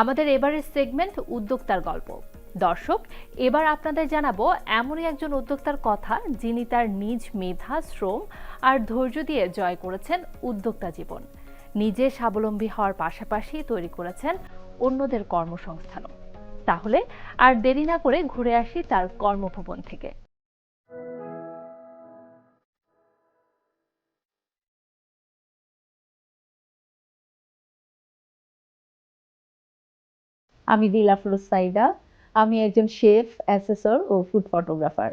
আমাদের এবারের সেগমেন্ট উদ্যোক্তার গল্প। দর্শক, এবার আপনাদের জানাব, এমনই একজন উদ্যোক্তার কথা যিনি তার নিজ মেধা, শ্রম আর ধৈর্য দিয়ে জয় করেছেন উদ্যোক্তা জীবন। নিজে স্বাবলম্বী হওয়ার পাশাপাশি তৈরি করেছেন অন্যদের কর্মসংস্থানও। তাহলে আর দেরি না করে ঘুরে আসি তার কর্মভবন থেকে। আমি দিল আফরোজ সাইদা আমি একজন শেফ, অ্যাসেসর ও ফুড ফটোগ্রাফার।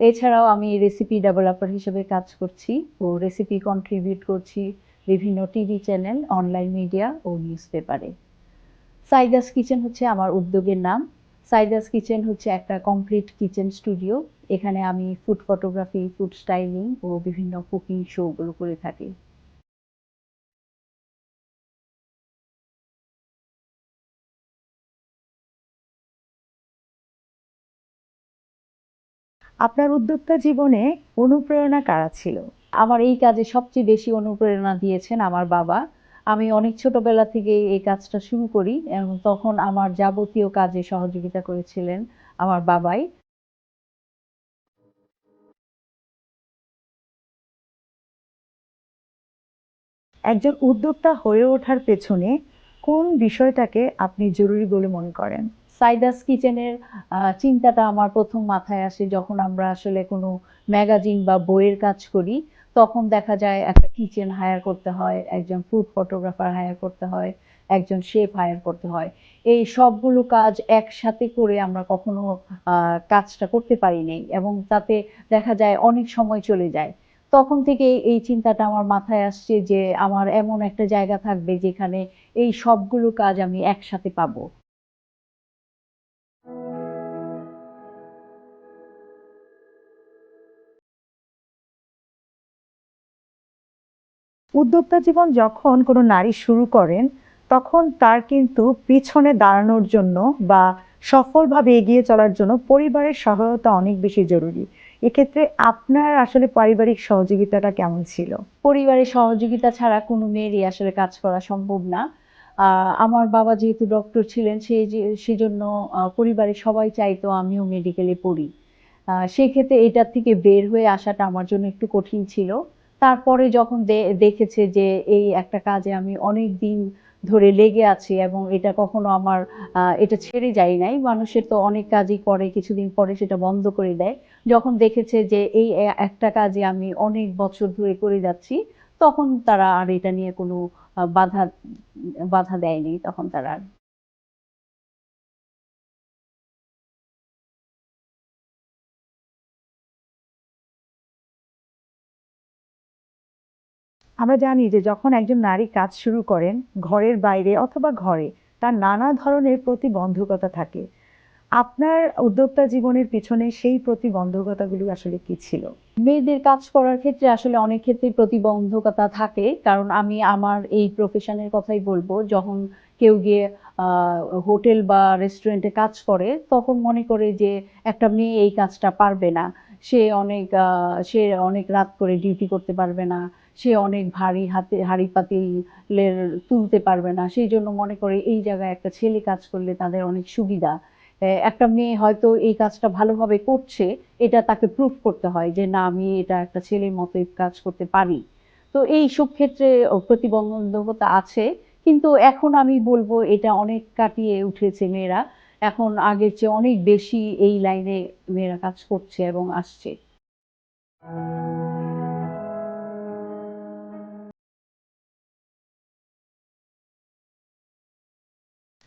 এছাড়াও আমি রেসিপি ডেভেলপার হিসেবে কাজ করছি ও রেসিপি কন্ট্রিবিউট করছি বিভিন্ন টিভি চ্যানেল, অনলাইন মিডিয়া ও নিউজ পেপারে। সাইদাস কিচেন হচ্ছে আমার উদ্যোগের নাম। সাইদাস কিচেন হচ্ছে একটা কমপ্লিট কিচেন স্টুডিও। এখানে আমি ফুড ফটোগ্রাফি, ফুড স্টাইলিং ও বিভিন্ন কুকিং শোগুলো করে থাকি। আপনার উদ্যোক্তা জীবনে অনুপ্রেরণা কারা ছিল? আমার এই কাজে সবচেয়ে বেশি অনুপ্রেরণা দিয়েছেন আমার বাবা। আমি অনেক ছোটবেলা থেকে এই কাজটা শুরু করি এবং তখন আমার যাবতীয় কাজে সহযোগিতা করেছিলেন আমার বাবাই। একজন উদ্যোক্তা হয়ে ওঠার পেছনে কোন বিষয়টাকে আপনি জরুরি বলে মনে করেন? সাইদাস কিচেনের চিন্তাটা আমার প্রথম মাথায় আসে যখন আমরা আসলে কোনো ম্যাগাজিন বা বইয়ের কাজ করি। তখন দেখা যায় একটা কিচেন হায়ার করতে হয়, একজন ফুড ফটোগ্রাফার হায়ার করতে হয়, একজন শেফ হায়ার করতে হয়। এই সবগুলো কাজ একসাথে করে আমরা কখনো কাজটা করতে পারিনি এবং তাতে দেখা যায় অনেক সময় চলে যায়। তখন থেকে এই চিন্তাটা আমার মাথায় আসছে যে আমার এমন একটা জায়গা থাকবে যেখানে এই সবগুলো কাজ আমি একসাথে পাবো। উদ্যোক্তা জীবন যখন কোনো নারী শুরু করেন, তখন তার কিন্তু পিছনে দাঁড়ানোর জন্য বা সফলভাবে এগিয়ে চলার জন্য পরিবারের সহায়তা অনেক বেশি জরুরি। এক্ষেত্রে আপনার আসলে পারিবারিক সহযোগিতাটা কেমন ছিল? পরিবারের সহযোগিতা ছাড়া কোনো মেয়েরই আসলে কাজ করা সম্ভব না। আমার বাবা যেহেতু ডক্টর ছিলেন সেই যে- সেজন্য পরিবারের সবাই চাইতো আমিও মেডিকেলে পড়ি। সেক্ষেত্রে এটার থেকে বের হয়ে আসাটা আমার জন্য একটু কঠিন ছিল। তারপরে যখন দেখেছে যে এই একটা কাজে আমি অনেক দিন ধরে লেগে আছি এবং এটা কখনো আমার এটা ছেড়ে যায় নাই, মানুষের তো অনেক কাজই করে, কিছুদিন পরে সেটা বন্ধ করে দেয়। যখন দেখেছে যে এই একটা কাজে আমি অনেক বছর ধরে করে যাচ্ছি, তখন তারা আর এটা নিয়ে কোনো বাধা বাধা দেয়নি, তখন তারা আমরা জানি যে যখন একজন নারী কাজ শুরু করেন, ঘরের বাইরে অথবা ঘরে, তার নানা ধরনের প্রতিবন্ধকতা থাকে। আপনার উদ্যোক্তা জীবনের পিছনে সেই প্রতিবন্ধকতাগুলো আসলে কি ছিল? মেয়েদের কাজ করার ক্ষেত্রে আসলে অনেক ক্ষেত্রে প্রতিবন্ধকতা থাকে। কারণ আমি আমার এই প্রফেশনের কথাই বলব, যখন কেউ গিয়ে হোটেল বা রেস্টুরেন্টে কাজ করে, তখন মনে করে যে একটা মেয়ে এই কাজটা পারবে না। সে অনেক সে অনেক রাত করে ডিউটি করতে পারবে না, সে অনেক ভারী হাতে, হাঁড়ি পাতিলের তুলতে পারবে না, সেই জন্য মনে করে এই জায়গায় একটা ছেলে কাজ করলে তাদের অনেক সুবিধা। একটা মেয়ে হয়তো এই কাজটা ভালোভাবে করছে, এটা তাকে প্রুফ করতে হয় যে না, আমি এটা একটা ছেলের মতোই কাজ করতে পারি। তো এই সব ক্ষেত্রে প্রতিবন্ধকতা আছে, কিন্তু এখন আমি বলব এটা অনেক কাটিয়ে উঠেছে মেয়েরা। এখন আগের চেয়ে অনেক বেশি এই লাইনে মেয়েরা কাজ করছে এবং আসছে।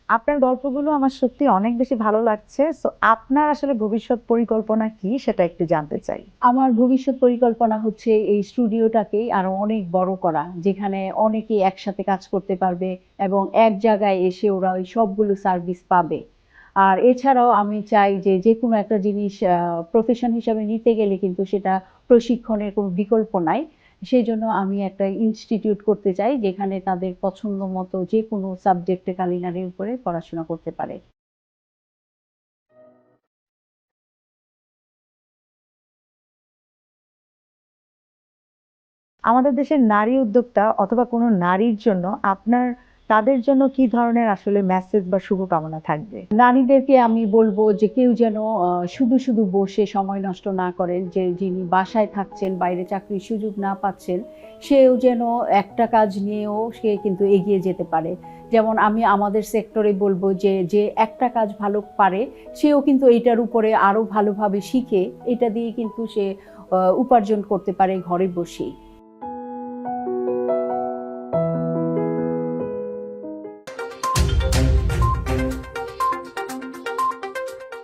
আপনার গল্পগুলো আমার সত্যি অনেক বেশি ভালো লাগছে। সো আপনার আসলে ভবিষ্যৎ পরিকল্পনা কি সেটা একটু জানতে চাই। আমার ভবিষ্যৎ পরিকল্পনা হচ্ছে এই স্টুডিওটাকে আরও অনেক বড় করা যেখানে অনেকেই একসাথে কাজ করতে পারবে এবং এক জায়গায় এসে ওরা ওই সবগুলো সার্ভিস পাবে। আর এছাড়াও আমি চাই যে যে কোনো একটা জিনিস প্রফেশন হিসাবে নিতে গেলে কিন্তু সেটা প্রশিক্ষণের কোনো বিকল্প নাই। সেই জন্য আমি একটা ইনস্টিটিউট করতে চাই যেখানে তাদের পছন্দ মতো যে কোনো সাবজেক্টে কালিনারির উপরে পড়াশোনা করতে পারে। আমাদের দেশের নারী উদ্যোক্তা অথবা কোনো নারীর জন্য আপনার তাদের জন্য কি ধরনের আসলে মেসেজ বা শুভকামনা থাকবে? নারীদেরকে আমি বলব যে কেউ যেন শুধু শুধু বসে সময় নষ্ট না করেন, যে যিনি বাসায় থাকছেন, বাইরে চাকরির সুযোগ না পাচ্ছেন, সেও যেন একটা কাজ নিয়েও সে কিন্তু এগিয়ে যেতে পারে। যেমন আমি আমাদের সেক্টরে বলব যে যে একটা কাজ ভালো পারে, সেও কিন্তু এইটার উপরে আরও ভালোভাবে শিখে, এটা দিয়ে কিন্তু সে উপার্জন করতে পারে ঘরে বসেই।